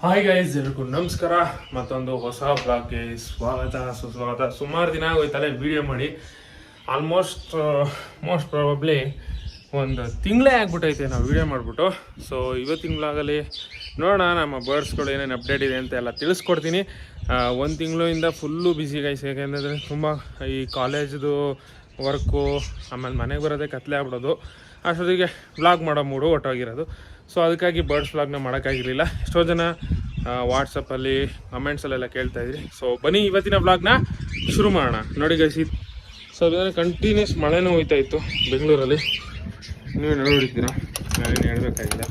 Hi guys ಎಲ್ರಿಗೂ ನಮಸ್ಕಾರ. ಮತ್ತೊಂದು ಹೊಸ ಬ್ಲಾಗ್ಗೆ ಸ್ವಾಗತ, ಸುಸ್ವಾಗತ. ಸುಮಾರು ದಿನ ಆಗೋಯ್ತಲ್ಲ ವಿಡಿಯೋ ಮಾಡಿ. ಆಲ್ಮೋಸ್ಟ್ ಮೋಸ್ಟ್ ಪ್ರಾಬಬ್ಲಿ ಒಂದು ತಿಂಗಳೇ ಆಗ್ಬಿಟ್ಟೈತೆ ನಾವು ವಿಡಿಯೋ ಮಾಡಿಬಿಟ್ಟು. ಸೊ ಇವತ್ತು ಬ್ಲಾಗಲ್ಲಿ ನೋಡೋಣ, ನಮ್ಮ ಬರ್ಡ್ಸ್ಗಳು ಏನೇನು ಅಪ್ಡೇಟ್ ಇದೆ ಅಂತ ಎಲ್ಲ ತಿಳಿಸ್ಕೊಡ್ತೀನಿ. ಒಂದು ತಿಂಗಳಿಂದ ಫುಲ್ಲು ಬ್ಯುಸಿ ಗೈಸ್ ಯಾಕೆಂದರೆ ತುಂಬ ಈ ಕಾಲೇಜ್ದು ವರ್ಕು ಆಮೇಲೆ ಮನೆಗೆ ಬರೋದೇ ಕತ್ಲೆ ಆಗ್ಬಿಡೋದು. ಅಷ್ಟೊತ್ತಿಗೆ ಬ್ಲಾಗ್ ಮಾಡೋ ಮೂಡು ಒಟ್ಟೋಗಿರೋದು ಸೊ ಅದಕ್ಕಾಗಿ ಬರ್ಡ್ಸ್ ವ್ಲಾಗ್ನ ಮಾಡೋಕ್ಕಾಗಿರಲಿಲ್ಲ. ಎಷ್ಟೋ ಜನ ವಾಟ್ಸಪ್ಪಲ್ಲಿ ಕಮೆಂಟ್ಸಲ್ಲೆಲ್ಲ ಕೇಳ್ತಾ ಇದ್ರಿ. ಸೊ ಬನ್ನಿ ಇವತ್ತಿನ ಬ್ಲಾಗ್ನ ಶುರು ಮಾಡೋಣ. ನೋಡಿ ಗೈಸಿ ಸೊ ಅದನ್ನು ಕಂಟಿನ್ಯೂಸ್ ಮಳೆನೂ ಹೋಯ್ತಾ ಇತ್ತು ಬೆಂಗಳೂರಲ್ಲಿ. ನೀವು ನೋಡಿದ್ದೀರಾ ನಾವೇನು ಹೇಳಬೇಕಾಗಿಲ್ಲ.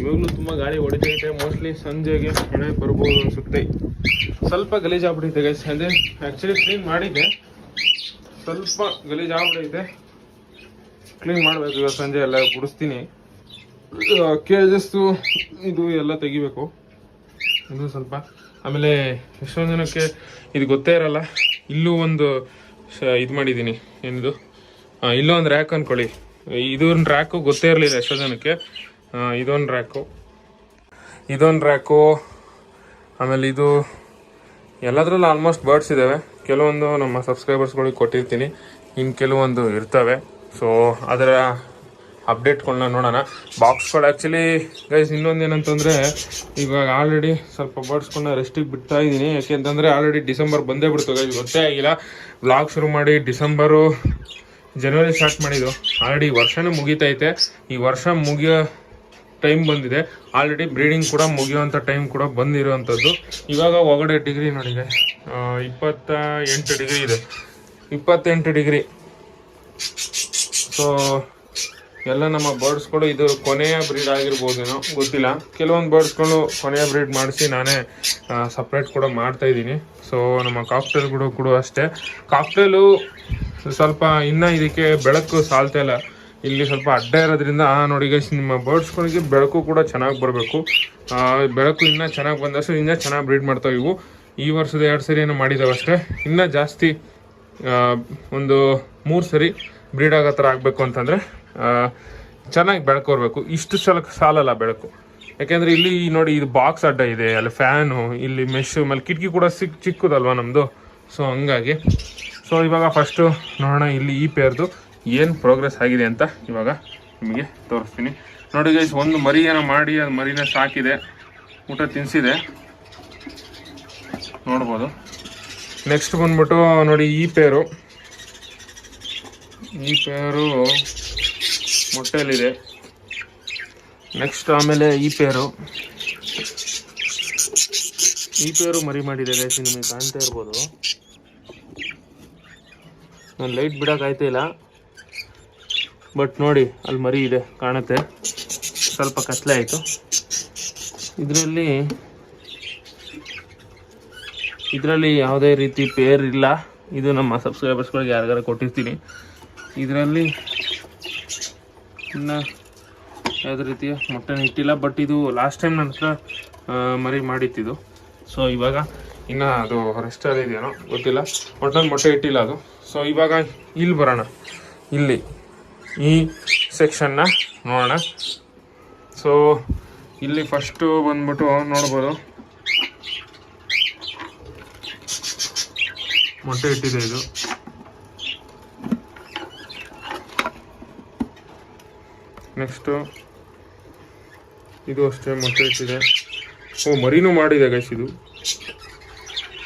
ಇವಾಗಲೂ ತುಂಬ ಗಾಳಿ ಇದೆ. ಮೋಸ್ಟ್ಲಿ ಸಂಜೆಗೆ ಮಳೆ ಬರ್ಬೋದು ಅನಿಸುತ್ತೆ. ಸ್ವಲ್ಪ ಗಲೀಜಾಗ್ಬಿಟ್ಟಿದೆ ಗೈಸ್ ಅಂದರೆ ಆ್ಯಕ್ಚುಲಿ ಕ್ಲೀನ್ ಮಾಡಿದ್ದೆ. ಸ್ವಲ್ಪ ಗಲೀಜಾಗ್ಬಿಟ್ಟಿದೆ ಕ್ಲೀನ್ ಮಾಡಬೇಕು. ಇವಾಗ ಸಂಜೆ ಎಲ್ಲ ಗುಡಿಸ್ತೀನಿ. ಕೇಜಸ್ಸು ಇದು ಎಲ್ಲ ತೆಗಿಬೇಕು. ಇದು ಸ್ವಲ್ಪ. ಆಮೇಲೆ ಎಷ್ಟೊಂದು ಜನಕ್ಕೆ ಇದು ಗೊತ್ತೇ ಇರಲ್ಲ. ಇಲ್ಲೂ ಒಂದು ಇದು ಮಾಡಿದ್ದೀನಿ. ಏನಿದು? ಒಂದು ರ್ಯಾಕ್ ಅಂದ್ಕೊಳ್ಳಿ ಇದೊಂದು ರ್ಯಾಕು ಗೊತ್ತೇ ಇರಲಿಲ್ಲ ಎಷ್ಟೋ ಜನಕ್ಕೆ ಇದೊಂದು ರ್ಯಾಕು ಇದೊಂದು ರ್ಯಾಕು ಆಮೇಲೆ ಇದು ಎಲ್ಲದರಲ್ಲೂ ಆಲ್ಮೋಸ್ಟ್ ಬರ್ಡ್ಸ್ ಇದ್ದಾವೆ ಕೆಲವೊಂದು ನಮ್ಮ ಸಬ್ಸ್ಕ್ರೈಬರ್ಸ್ಗಳಿಗೆ ಕೊಟ್ಟಿರ್ತೀನಿ. ಇನ್ನು ಕೆಲವೊಂದು ಇರ್ತವೆ. ಸೊ ಅದರ ಅಪ್ಡೇಟ್ಗಳನ್ನ ನೋಡೋಣ. ಬಾಕ್ಸ್ಗಳು ಆ್ಯಕ್ಚುಲಿ ಗೈಸ್ ಇನ್ನೊಂದು ಏನಂತಂದರೆ, ಇವಾಗ ಆಲ್ರೆಡಿ ಸ್ವಲ್ಪ ಬರ್ಡ್ಸ್ಗಳನ್ನ ರೆಸ್ಟಿಗೆ ಬಿಡ್ತಾ ಇದ್ದೀನಿ. ಯಾಕೆಂತಂದರೆ ಆಲ್ರೆಡಿ ಡಿಸೆಂಬರ್ ಬಂದೇ ಬಿಡ್ತು ಗೈಸ್ ಗೊತ್ತೇ ಆಗಿಲ್ಲ. ವ್ಲಾಗ್ ಶುರು ಮಾಡಿ ಡಿಸೆಂಬರು ಜನವರಿ ಸ್ಟಾರ್ಟ್ ಮಾಡಿದ್ದು. ಆಲ್ರೆಡಿ ವರ್ಷನೂ ಮುಗೀತೈತೆ. ಈ ವರ್ಷ ಮುಗಿಯೋ ಟೈಮ್ ಬಂದಿದೆ. ಆಲ್ರೆಡಿ ಬ್ರೀಡಿಂಗ್ ಕೂಡ ಮುಗಿಯುವಂಥ ಟೈಮ್ ಕೂಡ ಬಂದಿರುವಂಥದ್ದು ಇವಾಗ ಒಳಗಡೆ ಡಿಗ್ರಿ ನೋಡಿ ಇಪ್ಪತ್ತ ಎಂಟು ಡಿಗ್ರಿ ಇದೆ. ಇಪ್ಪತ್ತೆಂಟು ಡಿಗ್ರಿ ಸೊ ಎಲ್ಲ ನಮ್ಮ ಬರ್ಡ್ಸ್ಗಳು ಇದು ಕೊನೆಯ ಬ್ರೀಡ್ ಆಗಿರ್ಬೋದೇನೋ ಗೊತ್ತಿಲ್ಲ. ಕೆಲವೊಂದು ಬರ್ಡ್ಸ್ಗಳು ಕೊನೆಯ ಬ್ರೀಡ್ ಮಾಡಿಸಿ ನಾನೇ ಸಪ್ರೇಟ್ ಕೂಡ ಮಾಡ್ತಾ ಇದ್ದೀನಿ. ಸೊ ನಮ್ಮ ಕಾಕ್ಟೇಲ್ಗಳು ಕೂಡ ಅಷ್ಟೇ. ಕಾಕ್ಟೇಲು ಸ್ವಲ್ಪ ಇನ್ನೂ ಇದಕ್ಕೆ ಬೆಳಕು ಸಾಲ್ತಾ ಇಲ್ಲ. ಇಲ್ಲಿ ಸ್ವಲ್ಪ ಅಡ್ಡ ಇರೋದ್ರಿಂದ ನೋಡಿ ಗೈಸ್ ನಿಮ್ಮ ಬರ್ಡ್ಸ್ಗಳಿಗೆ ಬೆಳಕು ಕೂಡ ಚೆನ್ನಾಗಿ ಬರಬೇಕು. ಬೆಳಕು ಇನ್ನೂ ಚೆನ್ನಾಗಿ ಬಂದಷ್ಟು ಇನ್ನೂ ಚೆನ್ನಾಗಿ ಬ್ರೀಡ್ ಮಾಡ್ತಾವೆ ಇವು. ಈ ವರ್ಷದ ಎರಡು ಸರಿ ಏನೋ ಮಾಡಿದ್ದಾವೆ ಅಷ್ಟೇ. ಇನ್ನೂ ಜಾಸ್ತಿ ಒಂದು ಮೂರು ಸರಿ ಬ್ರೀಡ್ ಆಗೋ ಥರ ಆಗಬೇಕು ಅಂತಂದರೆ ಚೆನ್ನಾಗಿ ಬೆಳ್ಕೋರ್ಬೇಕು. ಇಷ್ಟು ಸಲ ಸಾಲಲ್ಲ ಬೆಳಕು. ಯಾಕೆಂದರೆ ಇಲ್ಲಿ ನೋಡಿ ಇದು ಬಾಕ್ಸ್ ಅಡ್ಡ ಇದೆ, ಅಲ್ಲಿ ಫ್ಯಾನು ಇಲ್ಲಿ ಮೆಶ್ ಮೇಲೆ ಕಿಟಕಿ ಕೂಡ ಸಿಕ್, ಚಿಕ್ಕದಲ್ವಾ ನಮ್ಮದು ಸೊ ಹಂಗಾಗಿ. ಸೊ ಇವಾಗ ಫಸ್ಟು ನೋಡೋಣ ಇಲ್ಲಿ ಈ ಪೇರ್ದು ಏನು ಪ್ರೋಗ್ರೆಸ್ ಆಗಿದೆ ಅಂತ ಇವಾಗ ನಿಮಗೆ ತೋರಿಸ್ತೀನಿ. ನೋಡಿ ಗೈಸ್ ಒಂದು ಮರಿ ಏನೋ ಮಾಡಿ, ಅದು ಮರಿನ ಸಾಕಿದೆ. ಊಟ ತಿನ್ನಿಸಿದೆ ನೋಡ್ಬೋದು. ನೆಕ್ಸ್ಟ್ ಬಂದ್ಬಿಟ್ಟು ನೋಡಿ ಈ ಪೇರು ಈ ಪೇರು ಮೊಟ್ಟೆಯಲ್ಲಿದೆ ನೆಕ್ಸ್ಟ್ ಆಮೇಲೆ ಈ ಪೇರು ಈ ಪೇರು ಮರಿ ಮಾಡಿದೆ ಗೈಸ್ ನಿಮಗೆ ಕಾಣ್ತಾ ಇರ್ಬೋದು. ನಾನು ಲೈಟ್ ಬಿಡೋಕ್ಕಾಯ್ತಾ ಇಲ್ಲ. ಬಟ್ ನೋಡಿ, ಅಲ್ಲಿ ಮರಿ ಇದೆ, ಕಾಣುತ್ತೆ. ಸ್ವಲ್ಪ ಕತ್ಲೆ ಆಯಿತು. ಇದರಲ್ಲಿ ಇದರಲ್ಲಿ ಯಾವುದೇ ರೀತಿ ಪೇರ್ ಇಲ್ಲ. ಇದು ನಮ್ಮ ಸಬ್ಸ್ಕ್ರೈಬರ್ಸ್ಗಳಿಗೆ ಯಾರಿಗಾರ ಕೊಟ್ಟಿರ್ತೀನಿ. ಇದರಲ್ಲಿ ಇನ್ನು ಯಾವುದೇ ರೀತಿಯ ಮೊಟ್ಟೆನ ಇಟ್ಟಿಲ್ಲ ಬಟ್ ಇದು ಲಾಸ್ಟ್ ಟೈಮ್ ನನ್ನ ಹತ್ರ ಮರಿ ಮಾಡಿತ್ತಿದ್ದು ಸೊ ಇವಾಗ ಇನ್ನು ಅದು ರೆಸ್ಟಲ್ಲಿ ಇದೆಯೋ ಗೊತ್ತಿಲ್ಲ. ಒಟ್ಟಲ್ಲಿ ಮೊಟ್ಟೆ ಇಟ್ಟಿಲ್ಲ ಅದು. ಸೊ ಇವಾಗ ಇಲ್ಲಿ ಬರೋಣ. ಇಲ್ಲಿ. ಈ ಸೆಕ್ಷನ್ನ ನೋಡೋಣ. ಸೊ ಇಲ್ಲಿ ಫಸ್ಟು ಬಂದ್ಬಿಟ್ಟು ನೋಡ್ಬೋದು. ಮೊಟ್ಟೆ ಇಟ್ಟಿದೆ ಇದು. ನೆಕ್ಸ್ಟು ಇದು ಅಷ್ಟೇ ಮೊಟ್ಟೆ ಇಟ್ಟಿದೆ. ಓ, ಮರಿನೂ ಮಾಡಿದೆ ಗೈಸ್ ಇದು.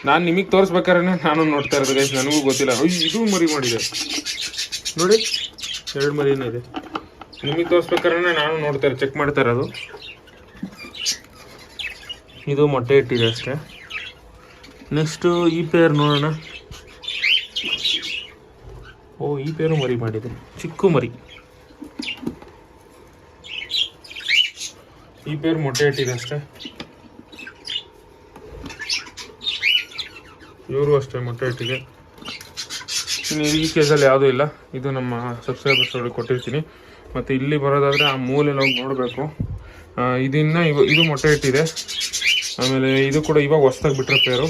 ನಾನು ನಿಮಗೆ ತೋರಿಸ್ಬೇಕಾದ್ರೆ ನಾನು ನೋಡ್ತಾ ಇರೋದು ಗೈಸ್ ನನಗೂ ಗೊತ್ತಿಲ್ಲ. ಇದು ಮರಿ ಮಾಡಿದೆ. ನೋಡಿ, ಎರಡು ಮರಿನೂ ಇದೆ. ನಿಮಗೆ ತೋರಿಸ್ಬೇಕಾದ್ರೆ ನಾನು ನೋಡ್ತಾ ಇರೋದು ಚೆಕ್ ಮಾಡ್ತಾ ಇರೋದು. ಇದು ಮೊಟ್ಟೆ ಇಟ್ಟಿದೆ ಅಷ್ಟೇ. ನೆಕ್ಸ್ಟು ಈ ಪೇರ್ ನೋಡೋಣ. ಓ, ಈ ಪೇರು ಮರಿ ಮಾಡಿದೆ. ಚಿಕ್ಕ ಮರಿ. ಈ ಪೇರು ಮೊಟ್ಟೆ ಇಟ್ಟಿದೆ ಅಷ್ಟೇ. ಇವರು ಅಷ್ಟೇ ಮೊಟ್ಟೆ ಇಟ್ಟಿದೆ ಇನ್ನು ಈ ಕೇಸಲ್ಲಿ ಯಾವುದೂ ಇಲ್ಲ. ಇದು ನಮ್ಮ ಸಬ್ಸ್ಕ್ರೈಬರ್ಸ್ ಅವ್ರಿಗೆ ಕೊಟ್ಟಿರ್ತೀನಿ. ಮತ್ತು ಇಲ್ಲಿ ಬರೋದಾದರೆ ಆ ಮೂಲೆಯಲ್ಲಿ ನಾವು ನೋಡಬೇಕು. ಇದನ್ನ ಇವ ಇದು ಮೊಟ್ಟೆ ಇಟ್ಟಿದೆ ಆಮೇಲೆ ಇದು ಕೂಡ ಇವಾಗ ಹೊಸ್ದಾಗಿ ಬಿಟ್ಟರೆ ಪೇರು.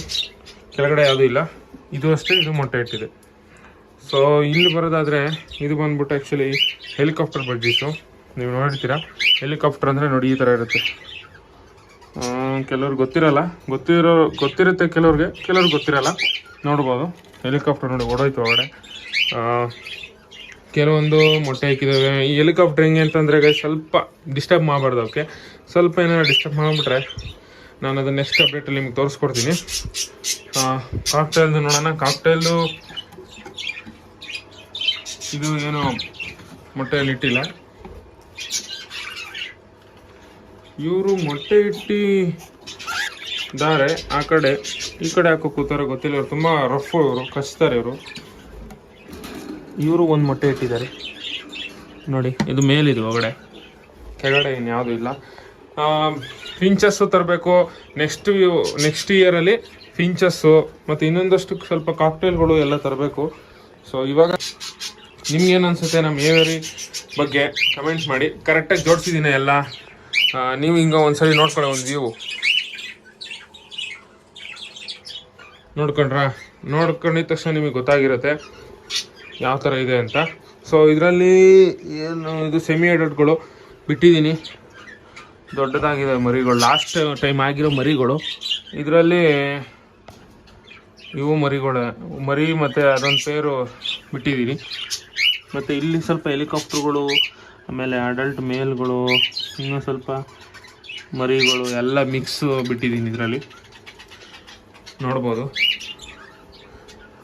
ಕೆಳಗಡೆ ಯಾವುದೂ ಇಲ್ಲ. ಇದು ಅಷ್ಟೇ, ಇದು ಮೊಟ್ಟೆ ಇಟ್ಟಿದೆ ಸೊ ಇಲ್ಲಿ ಬರೋದಾದರೆ ಇದು ಬಂದ್ಬಿಟ್ಟು ಆ್ಯಕ್ಚುಲಿ ಹೆಲಿಕಾಪ್ಟರ್ ಬಡ್ಜೀಸು ನೀವು ನೋಡಿರ್ತೀರಾ? ಹೆಲಿಕಾಪ್ಟರ್ ಅಂದರೆ ನೋಡಿ ಈ ಥರ ಇರುತ್ತೆ. ಕೆಲವ್ರಿಗೆ ಗೊತ್ತಿರಲ್ಲ. ಗೊತ್ತಿರೋ, ಗೊತ್ತಿರುತ್ತೆ ಕೆಲವ್ರಿಗೆ. ಕೆಲವ್ರಿಗೆ ಗೊತ್ತಿರಲ್ಲ. ನೋಡ್ಬೋದು. ಹೆಲಿಕಾಪ್ಟರ್ ನೋಡಿ ಓಡೋಯ್ತು ಒಳಗಡೆ ಕೆಲವೊಂದು ಮೊಟ್ಟೆ ಹಾಕಿದ್ದಾವೆ ಈ ಹೆಲಿಕಾಪ್ಟರ್ ಹೆಂಗೆ ಅಂತಂದರೆ ಸ್ವಲ್ಪ ಡಿಸ್ಟರ್ಬ್ ಮಾಡಬಾರ್ದು ಅವಕ್ಕೆ ಸ್ವಲ್ಪ ಏನಾರು ಡಿಸ್ಟರ್ಬ್ ಮಾಡಿಬಿಟ್ರೆ ನಾನು ಅದು ನೆಕ್ಸ್ಟ್ ಅಪ್ಡೇಟಲ್ಲಿ ನಿಮ್ಗೆ ತೋರಿಸ್ಕೊಡ್ತೀನಿ. ಕಾಕ್ಟೈಲ್ದು ನೋಡೋಣ. ಕಾಕ್ಟೈಲ್ದು ಇದು ಏನು ಮೊಟ್ಟೆಯಲ್ಲಿ ಇಟ್ಟಿಲ್ಲ. ಇವರು ಮೊಟ್ಟೆ ಇಟ್ಟಿದ್ದಾರೆ ದಾರೆ ಆ ಕಡೆ. ಈ ಕಡೆ ಹಾಕೋ ಕೂತಾರೆ ಗೊತ್ತಿಲ್ಲ, ಇವರು ತುಂಬ ರಫ್ ಇವರು, ಕಚ್ತಾರೆ ಇವರು. ಇವರು ಒಂದು ಮೊಟ್ಟೆ ಇಟ್ಟಿದ್ದಾರೆ. ನೋಡಿ, ಇದು ಮೇಲಿದು ಒಳಗಡೆ. ಕೆಳಗಡೆ ಇನ್ಯಾವುದೂ ಇಲ್ಲ. ಫಿಂಚಸ್ಸು ತರಬೇಕು. ನೆಕ್ಸ್ಟ್ ನೆಕ್ಸ್ಟ್ ಇಯರಲ್ಲಿ ಫಿಂಚಸ್ಸು ಮತ್ತು ಇನ್ನೊಂದಷ್ಟು ಸ್ವಲ್ಪ ಕಾಕ್ಟೇಲ್ಗಳು ಎಲ್ಲ ತರಬೇಕು. ಸೊ ಇವಾಗ ನಿಮ್ಗೇನು ಅನ್ಸುತ್ತೆ ನಮ್ಮ ಏವರಿ ಬಗ್ಗೆ ಕಮೆಂಟ್ಸ್ ಮಾಡಿ. ಕರೆಕ್ಟಾಗಿ ಜೋಡಿಸಿದ್ದೀನಿ ಎಲ್ಲ. ನೀವು ಹಿಂಗೆ ಒಂದ್ಸರಿ ನೋಡ್ಕೊಳ್ಳಿ ಒಂದು ವ್ಯೂ ನೋಡ್ಕೊಂಡ್ರಾ? ನೋಡ್ಕೊಂಡಿದ ತಕ್ಷಣ ನಿಮಗೆ ಗೊತ್ತಾಗಿರುತ್ತೆ ಯಾವ ಥರ ಇದೆ ಅಂತ. ಸೊ ಇದರಲ್ಲಿ ಏನು, ಇದು ಸೆಮಿ ಅಡಲ್ಟ್ಗಳು ಬಿಟ್ಟಿದ್ದೀನಿ. ದೊಡ್ಡದಾಗಿದೆ ಮರಿಗಳು. ಲಾಸ್ಟ್ ಟೈಮ್ ಆಗಿರೋ ಮರಿಗಳು. ಇದರಲ್ಲಿ ಇವು ಮರಿಗಳು. ಮರಿ ಮತ್ತು ಅದೊಂದು ಪೇರು ಬಿಟ್ಟಿದ್ದೀನಿ. ಮತ್ತು ಇಲ್ಲಿ ಸ್ವಲ್ಪ ಹೆಲಿಕಾಪ್ಟರ್ಗಳು ಆಮೇಲೆ ಅಡಲ್ಟ್ ಮೇಲ್ಗಳು ಇನ್ನೂ ಸ್ವಲ್ಪ ಮರಿಗಳು ಎಲ್ಲ ಮಿಕ್ಸ್ ಬಿಟ್ಟಿದ್ದೀನಿ ಇದರಲ್ಲಿ. ನೋಡ್ಬೋದು.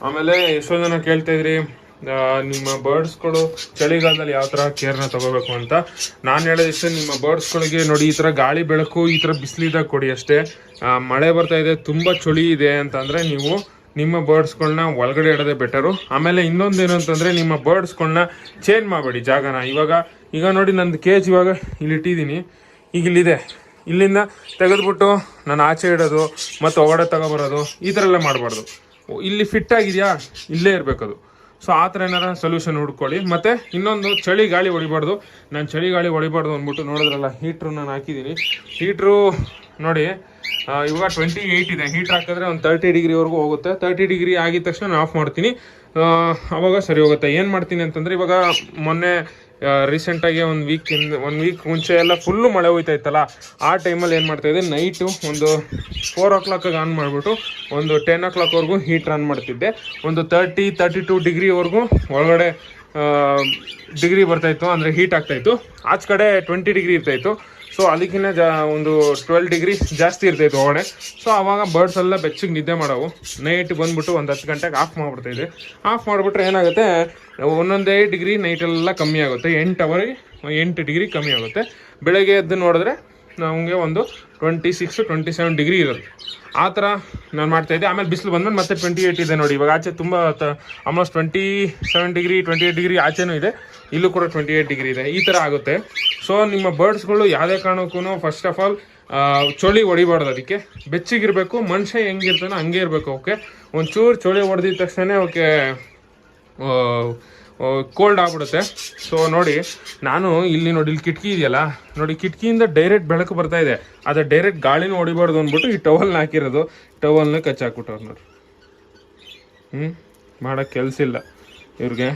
ಆಮೇಲೆ ಎಷ್ಟೋ ಜನ ಕೇಳ್ತಾ ಇದ್ರಿ ಆ, ನಿಮ್ಮ ಬರ್ಡ್ಸ್ಗಳು ಚಳಿಗಾಲದಲ್ಲಿ ಯಾವ ಥರ ಕೇರ್ನ ತಗೋಬೇಕು ಅಂತ. ನಾನು ಹೇಳೋದಿಷ್ಟೇ ನಿಮ್ಮ ಬರ್ಡ್ಸ್ಗಳಿಗೆ ನೋಡಿ ಈ ಥರ ಗಾಳಿ ಬೆಳಕು ಈ ಥರ ಬಿಸಿಲಿದಾಗ ಕೊಡಿ ಅಷ್ಟೇ. ಮಳೆ ಬರ್ತಾ ಇದೆ ತುಂಬ ಚಳಿ ಇದೆ ಅಂತಂದರೆ ನೀವು ನಿಮ್ಮ ಬರ್ಡ್ಸ್ಗಳನ್ನ ಒಳಗಡೆ ಇಡೋದೇ ಬೆಟರು ಆಮೇಲೆ ಇನ್ನೊಂದೇನು ಅಂತಂದರೆ ನಿಮ್ಮ ಬರ್ಡ್ಸ್ಗಳನ್ನ ಚೇಂಜ್ ಮಾಡಬೇಡಿ ಜಾಗನ. ಇವಾಗ, ಈಗ ನೋಡಿ ನಂದು ಕೇಜ್ ಇವಾಗ ಇಲ್ಲಿ ಇಟ್ಟಿದ್ದೀನಿ. ಈಗ ಇಲ್ಲಿದೆ. ಇಲ್ಲಿಂದ ತೆಗೆದುಬಿಟ್ಟು ನಾನು ಆಚೆ ಇಡೋದು, ಮತ್ತು ಒಗಡೆ ತಗೊಬರೋದು, ಈ ಥರ ಎಲ್ಲ ಮಾಡಬಾರ್ದು. ಇಲ್ಲಿ ಫಿಟ್ ಆಗಿದೆಯಾ? ಇಲ್ಲೇ ಇರಬೇಕದು. ಸೊ ಆ ಥರ ಏನಾರ ಸೊಲ್ಯೂಷನ್ ಹುಡ್ಕೊಳ್ಳಿ. ಮತ್ತು ಇನ್ನೊಂದು ಚಳಿ ಗಾಳಿ ಹೊಡಿಬಾರ್ದು. ನಾನು ಚಳಿ ಗಾಳಿ ಹೊಡಿಬಾರ್ದು ಅಂದ್ಬಿಟ್ಟು ನೋಡಿದ್ರಲ್ಲ ಹೀಟ್ರು ನಾನು ಹಾಕಿದ್ದೀನಿ ಹೀಟ್ರು ನೋಡಿ ಇವಾಗ ಟ್ವೆಂಟಿ ಏಯ್ಟ್ ಇದೆ. ಹೀಟ್ರ್ ಹಾಕಿದ್ರೆ ಒಂದು ತರ್ಟಿ ಡಿಗ್ರಿವರೆಗೂ ಹೋಗುತ್ತೆ. ತರ್ಟಿ ಡಿಗ್ರಿ ಆಗಿದ ತಕ್ಷಣ ನಾನು ಆಫ್ ಮಾಡ್ತೀನಿ. ಆ, ಅವಾಗ ಸರಿ ಹೋಗುತ್ತೆ. ಏನು ಮಾಡ್ತೀನಿ ಅಂತಂದರೆ ಇವಾಗ ಮೊನ್ನೆ ರೀಸೆಂಟಾಗಿ ಒಂದು ವೀಕ್ ಇಂದ ಒಂದು ವೀಕ್ ಮುಂಚೆ ಎಲ್ಲ ಫುಲ್ಲು ಮಳೆ ಹೋಯ್ತಾ ಇತ್ತಲ್ಲ ಆ ಟೈಮಲ್ಲಿ ಏನು ಮಾಡ್ತಾಯಿದ್ದೆ ನೈಟು ಒಂದು ಫೋರ್ ಓ ಕ್ಲಾಕಿಗೆ ಆನ್ ಮಾಡಿಬಿಟ್ಟು, ಒಂದು ಟೆನ್ ಓ ಕ್ಲಾಕ್ವರೆಗೂ ಹೀಟ್ ರನ್ ಮಾಡ್ತಿದ್ದೆ. ಒಂದು ತರ್ಟಿ ತರ್ಟಿ ಟು ಡಿಗ್ರಿವರೆಗೂ ಒಳಗಡೆ ಡಿಗ್ರಿ ಬರ್ತಾಯಿತ್ತು ಅಂದರೆ ಹೀಟ್ ಆಗ್ತಾಯಿತ್ತು ಆಚೆ ಕಡೆ ಟ್ವೆಂಟಿ ಡಿಗ್ರಿ ಇರ್ತಾಯಿತ್ತು ಸೊ ಅದಕ್ಕಿಂತ ಜಾ, ಒಂದು ಟ್ವೆಲ್ ಡಿಗ್ರಿ ಜಾಸ್ತಿ ಇರ್ತೈತೆ ಒಳಗಡೆ ಸೊ ಅವಾಗ ಬರ್ಡ್ಸ್ ಎಲ್ಲ ಬೆಚ್ಚಗೆ ನಿದ್ದೆ ಮಾಡೋವು. ನೈಟ್ ಬಂದ್ಬಿಟ್ಟು ಒಂದು ಹತ್ತು ಗಂಟೆಗೆ ಆಫ್ ಮಾಡಿಬಿಡ್ತಾಯಿದೆ ಆಫ್ ಮಾಡಿಬಿಟ್ರೆ ಏನಾಗುತ್ತೆ? ಒಂದೊಂದೇ ಡಿಗ್ರಿ ನೈಟೆಲ್ಲ ಕಮ್ಮಿ ಆಗುತ್ತೆ. ಎಂಟು ಅವರಿಗೆ ಎಂಟು ಡಿಗ್ರಿ ಕಮ್ಮಿ ಆಗುತ್ತೆ. ಬೆಳಗ್ಗೆ ಎದ್ದು ನೋಡಿದ್ರೆ ನಮಗೆ ಒಂದು twenty six twenty seven degree ಇರೋದು ಆ ಥರ ನಾನು ಮಾಡ್ತಾಯಿದ್ದೆ ಆಮೇಲೆ ಬಿಸಿಲು ಬಂದ್ಮೇಲೆ ಮತ್ತೆ ಟ್ವೆಂಟಿ ಏಯ್ಟ್ ಇದೆ ನೋಡಿ. ಇವಾಗ ಆಚೆ ತುಂಬ almost twenty seven degree twenty eight degree ಆಚೆನೂ ಇದೆ. ಇಲ್ಲೂ ಕೂಡ ಟ್ವೆಂಟಿ ಏಯ್ಟ್ ಡಿಗ್ರಿ ಇದೆ. ಈ ಥರ ಆಗುತ್ತೆ. ಸೊ ನಿಮ್ಮ ಬರ್ಡ್ಸ್ಗಳು ಯಾವುದೇ ಕಾರಣಕ್ಕೂ ಫಸ್ಟ್ ಆಫ್ ಆಲ್ ಚಳಿ ಹೊಡಿಬಾರ್ದು ಅದಕ್ಕೆ. ಬೆಚ್ಚಗಿರಬೇಕು, ಮನುಷ್ಯ ಹೆಂಗಿರ್ತಾನೋ ಹಂಗೆ ಇರಬೇಕು ಓಕೆ ಒಂಚೂರು ಚಳಿ ಹೊಡೆದಿದ ತಕ್ಷಣ ಓಕೆ ಕೋಲ್ಡ್ ಆಗ್ಬಿಡುತ್ತೆ. ಸೊ ನೋಡಿ, ನಾನು ಇಲ್ಲಿ ನೋಡಿ, ಇಲ್ಲಿ ಕಿಟಕಿ ಇದೆಯಲ್ಲ? ನೋಡಿ, ಕಿಟಕಿಯಿಂದ ಡೈರೆಕ್ಟ್ ಬೆಳಕು ಬರ್ತಾ ಇದೆ. ಅದು ಡೈರೆಕ್ಟ್ ಗಾಳಿನೂ ಹೊಡಿಬಾರ್ದು ಅಂದ್ಬಿಟ್ಟು ಈ ಟವಲ್ನ ಹಾಕಿರೋದು. ಟವಲ್ನ ಕಚ್ಚಾಕ್ಬಿಟ್ಟವ್ರು ನೋಡಿ ಹ್ಞೂ ಮಾಡೋಕ್ಕೆ ಕೆಲಸ ಇಲ್ಲ ಇವ್ರಿಗೆ.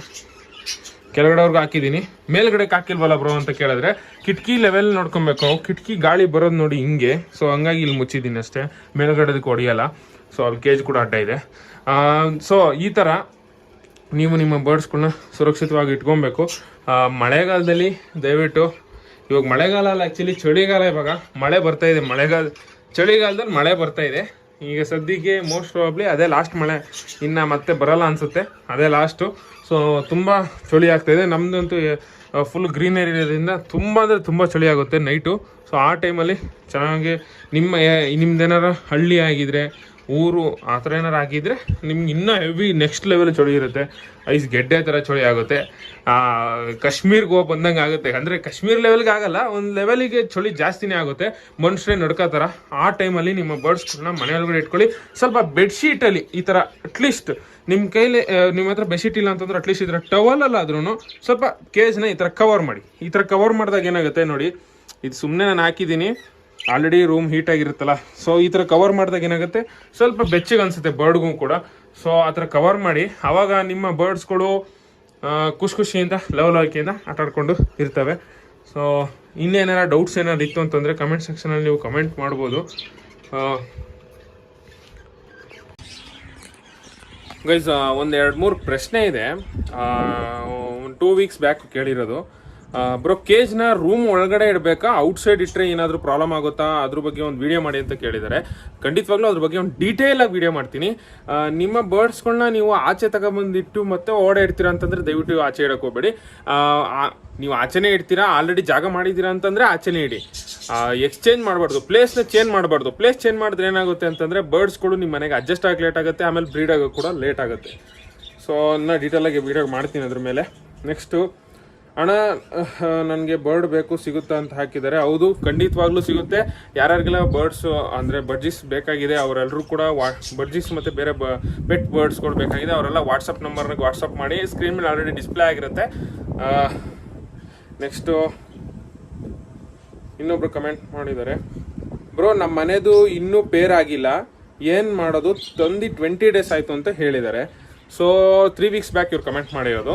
ಕೆಳಗಡೆವ್ರಿಗೆ ಹಾಕಿದ್ದೀನಿ ಮೇಲ್ಗಡೆ ಹಾಕಿಲ್ವಲ್ಲ ಬ್ರೋ ಅಂತ ಕೇಳಿದ್ರೆ, ಕಿಟಕಿ ಲೆವೆಲ್ ನೋಡ್ಕೊಬೇಕು. ಕಿಟಕಿ ಗಾಳಿ ಬರೋದು ನೋಡಿ ಹಿಂಗೆ. ಸೊ ಹಂಗಾಗಿ ಇಲ್ಲಿ ಮುಚ್ಚಿದ್ದೀನಿ ಅಷ್ಟೇ. ಮೇಲ್ಗಡೆದಕ್ಕೆ ಹೊಡಿಯಲ್ಲ. ಸೊ ಅಲ್ಲಿ ಕೇಜ್ ಕೂಡ ಅಡ್ಡ ಇದೆ. ಸೊ ಈ ಥರ ನೀವು ನಿಮ್ಮ ಬರ್ಡ್ಸ್ಗಳನ್ನ ಸುರಕ್ಷಿತವಾಗಿ ಇಟ್ಕೊಬೇಕು. ಮಳೆಗಾಲದಲ್ಲಿ ದಯವಿಟ್ಟು, ಇವಾಗ ಮಳೆಗಾಲ ಅಲ್ಲ ಆ್ಯಕ್ಚುಲಿ ಚಳಿಗಾಲ ಇವಾಗ ಮಳೆ ಬರ್ತಾ ಇದೆ. ಮಳೆಗಾಲ, ಚಳಿಗಾಲದಲ್ಲಿ ಮಳೆ ಬರ್ತಾ ಇದೆ. ಈಗ ಸದ್ಯಕ್ಕೆ ಮೋಸ್ಟ್ ಪ್ರಾಬ್ಲಿ ಅದೇ ಲಾಸ್ಟ್ ಮಳೆ. ಇನ್ನು ಮತ್ತೆ ಬರಲ್ಲ ಅನಿಸುತ್ತೆ. ಅದೇ ಲಾಸ್ಟು ಸೊ ತುಂಬ ಚಳಿ ಆಗ್ತಾ ಇದೆ. ನಮ್ಮದಂತೂ ಫುಲ್ ಗ್ರೀನರಿ ಇರೋದ್ರಿಂದ ತುಂಬ ಅಂದರೆ ತುಂಬ ಚಳಿ ಆಗುತ್ತೆ ನೈಟು ಸೊ ಆ ಟೈಮಲ್ಲಿ ಚೆನ್ನಾಗಿ ನಿಮ್ಮ, ನಿಮ್ದೇನಾರ ಹಳ್ಳಿ ಆಗಿದ್ರೆ ಊರು ಆ ಥರ ಏನಾರು ಆಗಿದ್ರೆ ನಿಮ್ಗೆ ಇನ್ನೂ ಹೆವಿ ನೆಕ್ಸ್ಟ್ ಲೆವೆಲ್ ಚಳಿ ಇರುತ್ತೆ. ಐಸ್ ಗೆಡ್ಡೆ ಥರ ಚಳಿ ಆಗುತ್ತೆ. ಕಾಶ್ಮೀರ್ಗೆ ಹೋಗಿ ಬಂದಂಗೆ ಆಗುತ್ತೆ. ಅಂದರೆ ಕಾಶ್ಮೀರ್ ಲೆವೆಲ್ಗೆ ಆಗಲ್ಲ, ಒಂದು ಲೆವೆಲಿಗೆ ಚಳಿ ಜಾಸ್ತಿನೇ ಆಗುತ್ತೆ. ಮನುಷ್ಯರೇ ನಡ್ಕೋತಾರ. ಆ ಟೈಮಲ್ಲಿ ನಿಮ್ಮ ಬರ್ಡ್ಸ್ಗಳನ್ನ ಮನೆ ಒಳಗಡೆ ಇಟ್ಕೊಳ್ಳಿ. ಸ್ವಲ್ಪ ಬೆಡ್ಶೀಟಲ್ಲಿ ಈ ಥರ ಅಟ್ಲೀಸ್ಟ್ ನಿಮ್ಮ ಕೈಲಿ ನಿಮ್ಮ ಹತ್ರ ಬೆಡ್ಶೀಟ್ ಇಲ್ಲ ಅಂತಂದ್ರೆ ಅಟ್ಲೀಸ್ಟ್ ಈ ಥರ ಟವಲ್ ಅಲ್ಲ ಆದ್ರೂ ಸ್ವಲ್ಪ ಕೇಜ್ನ ಈ ಥರ ಕವರ್ ಮಾಡಿ. ಈ ಥರ ಕವರ್ ಮಾಡಿದಾಗ ಏನಾಗುತ್ತೆ ನೋಡಿ, ಇದು ಸುಮ್ಮನೆ ನಾನು ಹಾಕಿದ್ದೀನಿ. ಆಲ್ರೆಡಿ ರೂಮ್ ಹೀಟ್ ಆಗಿರುತ್ತಲ್ಲ. ಸೊ ಈ ಥರ ಕವರ್ ಮಾಡಿದಾಗ ಏನಾಗುತ್ತೆ? ಸ್ವಲ್ಪ ಬೆಚ್ಚಗೆ ಅನಿಸುತ್ತೆ ಬರ್ಡ್ಗೂ ಕೂಡ. ಸೊ ಆ ಥರ ಕವರ್ ಮಾಡಿ ಆವಾಗ ನಿಮ್ಮ ಬರ್ಡ್ಸ್ಗಳು ಖುಷಿ ಖುಷಿಯಿಂದ ಲವ್ ಲವಿಕೆಯಿಂದ ಆಟ ಆಡ್ಕೊಂಡು ಇರ್ತವೆ. ಸೊ ಇನ್ನೇನಾರ ಡೌಟ್ಸ್ ಏನಾದ್ರು ಇತ್ತು ಅಂತಂದರೆ ಕಮೆಂಟ್ ಸೆಕ್ಷನಲ್ಲಿ ನೀವು ಕಮೆಂಟ್ ಮಾಡ್ಬೋದು. ಗೈಸ್ ಒಂದು ಎರಡು ಮೂರು ಪ್ರಶ್ನೆ ಇದೆ. ಟೂ ವೀಕ್ಸ್ ಬ್ಯಾಕ್ ಕೇಳಿರೋದು. ಬ್ರೋ, ಕೇಜ್ನ ರೂಮ್ ಒಳಗಡೆ ಇಡಬೇಕಾ? ಔಟ್ಸೈಡ್ ಇಟ್ಟರೆ ಏನಾದರೂ ಪ್ರಾಬ್ಲಮ್ ಆಗುತ್ತಾ? ಅದ್ರ ಬಗ್ಗೆ ಒಂದು ವಿಡಿಯೋ ಮಾಡಿ ಅಂತ ಕೇಳಿದ್ದಾರೆ. ಖಂಡಿತವಾಗ್ಲೂ ಅದ್ರ ಬಗ್ಗೆ ಒಂದು ಡೀಟೇಲ್ ಆಗಿ ವಿಡಿಯೋ ಮಾಡ್ತೀನಿ. ನಿಮ್ಮ ಬರ್ಡ್ಸ್ಗಳನ್ನ ನೀವು ಆಚೆ ತಗೊಂಬಂದಿಟ್ಟು ಮತ್ತೆ ಓಡೇ ಇಡ್ತೀರಾ ಅಂತಂದ್ರೆ ದಯವಿಟ್ಟು ಆಚೆ ಇಡಕ್ಕೆ ಹೋಗ್ಬೇಡಿ. ನೀವು ಆಚೆನೇ ಇಡ್ತೀರಾ? ಆಲ್ರೆಡಿ ಜಾಗ ಮಾಡಿದ್ದೀರಾ ಅಂತಂದ್ರೆ ಆಚೆನೇ ಇಡಿ. ಎಕ್ಸ್ಚೇಂಜ್ ಮಾಡಬಾರ್ದು. ಪ್ಲೇಸ್ನ ಚೇಂಜ್ ಮಾಡಬಾರ್ದು. ಪ್ಲೇಸ್ ಚೇಂಜ್ ಮಾಡಿದ್ರೆ ಏನಾಗುತ್ತೆ ಅಂತಂದ್ರೆ ಬರ್ಡ್ಸ್ಗಳು ನಿಮ್ಮ ಮನೆಗೆ ಅಡ್ಜಸ್ಟ್ ಆಗಿ ಲೇಟ್ ಆಗುತ್ತೆ, ಆಮೇಲೆ ಬ್ರೀಡ್ ಆಗೋಕೆ ಕೂಡ ಲೇಟ್ ಆಗುತ್ತೆ. ಸೊ ಅದನ್ನ ಡೀಟೇಲಾಗಿ ವಿಡಿಯೋ ಮಾಡ್ತೀನಿ ಅದ್ರ ಮೇಲೆ. ನೆಕ್ಸ್ಟು ಅಣ್ಣ ನನಗೆ ಬರ್ಡ್ ಬೇಕು, ಸಿಗುತ್ತಾ ಅಂತ ಹಾಕಿದ್ದಾರೆ. ಹೌದು, ಖಂಡಿತವಾಗ್ಲೂ ಸಿಗುತ್ತೆ. ಯಾರ್ಯಾರಿಗೆಲ್ಲ ಬರ್ಡ್ಸ್ ಅಂದರೆ ಬಡ್ಜಿಸ್ ಬೇಕಾಗಿದೆ ಅವರೆಲ್ಲರೂ ಕೂಡ ವಾ ಬಡ್ಜಿಸ್ ಮತ್ತು ಬೇರೆ ಬ ಪೆಟ್ ಬರ್ಡ್ಸ್ಗಳು ಬೇಕಾಗಿದೆ. ಅವರೆಲ್ಲ ವಾಟ್ಸಪ್ ನಂಬರ್ನ ವಾಟ್ಸಪ್ ಮಾಡಿ ಸ್ಕ್ರೀನ್ ಮೇಲೆ ಆಲ್ರೆಡಿ ಡಿಸ್ಪ್ಲೇ ಆಗಿರುತ್ತೆ. ನೆಕ್ಸ್ಟು ಇನ್ನೊಬ್ರು ಕಮೆಂಟ್ ಮಾಡಿದ್ದಾರೆ. ಬ್ರೋ ನಮ್ಮ ಮನೆದು ಇನ್ನೂ ಪೇರ್ ಆಗಿಲ್ಲ. ಏನು ಮಾಡೋದು? ತಂದು ಟ್ವೆಂಟಿ ಡೇಸ್ ಆಯಿತು ಅಂತ ಹೇಳಿದ್ದಾರೆ. ಸೊ ತ್ರೀ ವೀಕ್ಸ್ ಬ್ಯಾಕ್ ಇವ್ರು ಕಮೆಂಟ್ ಮಾಡಿರೋದು.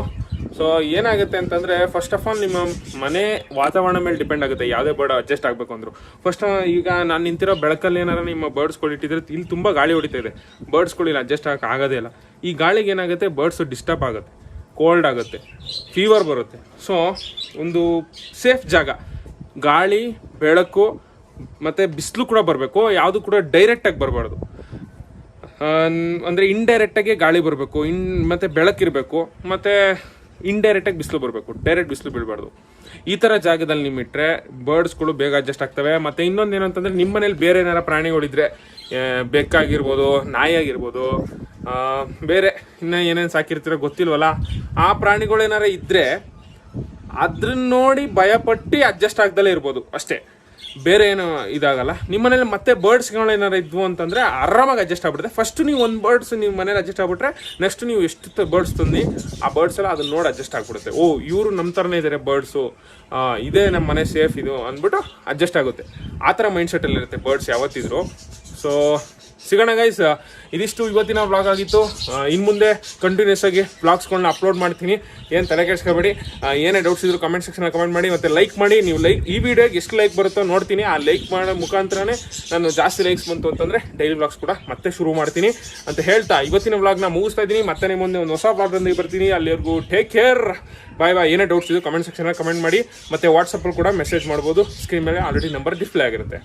ಸೊ ಏನಾಗುತ್ತೆ ಅಂತಂದರೆ ಫಸ್ಟ್ ಆಫ್ ಆಲ್ ನಿಮ್ಮ ಮನೆ ವಾತಾವರಣ ಮೇಲೆ ಡಿಪೆಂಡ್ ಆಗುತ್ತೆ. ಯಾವುದೇ ಬರ್ಡ್ ಅಡ್ಜಸ್ಟ್ ಆಗಬೇಕು ಅಂದರು. ಫಸ್ಟ್ ಈಗ ನಾನು ನಿಂತಿರೋ ಬೆಳಕಲ್ಲಿ ಏನಾರ ನಿಮ್ಮ ಬರ್ಡ್ಸ್ಗಳು ಇಟ್ಟಿದ್ರೆ ಇಲ್ಲಿ ತುಂಬ ಗಾಳಿ ಹೊಡಿತಾ ಇದೆ. ಬರ್ಡ್ಸ್ಗಳು ಇಲ್ಲಿ ಅಡ್ಜಸ್ಟ್ ಆಗಕ್ಕೆ ಆಗೋದೇ ಇಲ್ಲ. ಈ ಗಾಳಿಗೆ ಏನಾಗುತ್ತೆ? ಬರ್ಡ್ಸ್ ಡಿಸ್ಟರ್ಬ್ ಆಗುತ್ತೆ. ಕೋಲ್ಡ್ ಆಗುತ್ತೆ. ಫೀವರ್ ಬರುತ್ತೆ. ಸೊ ಒಂದು ಸೇಫ್ ಜಾಗ. ಗಾಳಿ, ಬೆಳಕು ಮತ್ತು ಬಿಸಿಲು ಕೂಡ ಬರಬೇಕು. ಯಾವುದು ಕೂಡ ಡೈರೆಕ್ಟಾಗಿ ಬರಬಾರ್ದು. ಅಂದರೆ ಇಂಡೈರೆಕ್ಟಾಗಿ ಗಾಳಿ ಬರಬೇಕು. ಇನ್ ಮತ್ತು ಬೆಳಕಿರಬೇಕು. ಮತ್ತು ಇಂಡೈರೆಕ್ಟಾಗಿ ಬಿಸಿಲು ಬರಬೇಕು. ಡೈರೆಕ್ಟ್ ಬಿಸಿಲು ಬೀಳಬಾರ್ದು. ಈ ಥರ ಜಾಗದಲ್ಲಿ ನೀವು ಇಟ್ಟರೆ ಬರ್ಡ್ಸ್ಗಳು ಬೇಗ ಅಡ್ಜಸ್ಟ್ ಆಗ್ತವೆ. ಮತ್ತು ಇನ್ನೊಂದು ಏನಂತಂದರೆ ನಿಮ್ಮ ಮನೇಲಿ ಬೇರೆ ಏನಾರ ಪ್ರಾಣಿಗಳಿದ್ರೆ ಬೆಕ್ಕಾಗಿರ್ಬೋದು ನಾಯಿ ಆಗಿರ್ಬೋದು ಬೇರೆ ಇನ್ನು ಏನೇನು ಸಾಕಿರ್ತೀರೋ ಗೊತ್ತಿಲ್ವಲ್ಲ, ಆ ಪ್ರಾಣಿಗಳೇನಾರ ಇದ್ದರೆ ಅದ್ರನ್ನ ನೋಡಿ ಭಯಪಟ್ಟು ಅಡ್ಜಸ್ಟ್ ಆಗ್ದಲೇ ಇರ್ಬೋದು ಅಷ್ಟೇ. ಬೇರೆ ಏನು ಇದಾಗಲ್ಲ. ನಿಮ್ಮ ಮನೇಲಿ ಮತ್ತೆ ಬರ್ಡ್ಸ್ಗಳು ಏನಾರು ಇದ್ವು ಅಂತಂದ್ರೆ ಆರಾಮಾಗಿ ಅಡ್ಜಸ್ಟ್ ಆಗ್ಬಿಡುತ್ತೆ. ಫಸ್ಟ್ ನೀವು ಒಂದು ಬರ್ಡ್ಸ್ ನಿಮ್ಮ ಮನೇಲಿ ಅಡ್ಜಸ್ಟ್ ಆಗ್ಬಿಟ್ರೆ ನೆಕ್ಸ್ಟ್ ನೀವು ಎಷ್ಟು ಬರ್ಡ್ಸ್ ತಂದು ಆ ಬರ್ಡ್ಸ್ ಎಲ್ಲ ಅದನ್ನ ನೋಡಿ ಅಡ್ಜಸ್ಟ್ ಆಗ್ಬಿಡುತ್ತೆ. ಓ, ಇವರು ನಮ್ಮ ಥರನೇ ಇದ್ದಾರೆ ಬರ್ಡ್ಸು ಇದೇ ನಮ್ಮ ಮನೆ ಸೇಫ್ ಇದು ಅಂದ್ಬಿಟ್ಟು ಅಡ್ಜಸ್ಟ್ ಆಗುತ್ತೆ. ಆ ಥರ ಮೈಂಡ್ ಇರುತ್ತೆ ಬರ್ಡ್ಸ್ ಯಾವತ್ತಿದ್ರು. ಸೊ ಸಿಗೋಣ ಗೈಸ್ ಇದಿಷ್ಟು ಇವತ್ತಿನ ವ್ಲಾಗ್ ಆಗಿತ್ತು. ಇನ್ನು ಮುಂದೆ ಕಂಟಿನ್ಯೂಸ್ ಆಗಿ ವ್ಲಾಗ್ಸ್ಗಳನ್ನ ಅಪ್ಲೋಡ್ ಮಾಡ್ತೀನಿ. ಏನು ತಲೆ ಕೆಡಿಸ್ಕೋಬೇಡಿ. ಏನೇ ಡೌಟ್ಸ್ ಇದ್ರು ಕಮೆಂಟ್ ಸೆಕ್ಷನ್ ಕಮೆಂಟ್ ಮಾಡಿ ಮತ್ತು ಲೈಕ್ ಮಾಡಿ. ನೀವು ಲೈಕ್ ಈ ವಿಡಿಯೋಗೆ ಎಷ್ಟು ಲೈಕ್ ಬರುತ್ತೋ ನೋಡ್ತೀನಿ. ಆ ಲೈಕ್ ಮಾಡೋ ಮುಖಾಂತರನೇ ನಾನು ಜಾಸ್ತಿ ಲೈಕ್ಸ್ ಬಂತು ಅಂತಂದರೆ ಡೈಲಿ ಬ್ಲಾಗ್ಸ್ ಕೂಡ ಮತ್ತೆ ಶುರು ಮಾಡ್ತೀನಿ ಅಂತ ಹೇಳ್ತಾ ಇವತ್ತಿನ ವ್ಲಾಗ್ನ ಮುಗಿಸ್ತಾ ಇದ್ದೀನಿ. ಮತ್ತೆ ನಿಮ್ಮ ಮುಂದೆ ಒಂದು ಹೊಸ ವ್ಲಾಗ್ನೊಂದಿಗೆ ಬರ್ತೀನಿ. ಅಲ್ಲಿವರೆಗೂ ಟೇಕ್ ಕೇರ್ ಬಾಯ್ ಬಾಯ್ ಏನೇ ಡೌಟ್ಸ್ ಇದ್ರು ಕಮೆಂಟ್ ಸೆಕ್ಷನಲ್ಲಿ ಕಮೆಂಟ್ ಮಾಡಿ. ಮತ್ತು ವಾಟ್ಸಪ್ಪಲ್ಲಿ ಕೂಡ ಮೆಸೇಜ್ ಮಾಡ್ಬೋದು. ಸ್ಕ್ರೀನ್ ಮೇಲೆ ಆಲ್ರೆಡಿ ನಂಬರ್ ಡಿಸ್ಪ್ಲೇ ಆಗಿರುತ್ತೆ.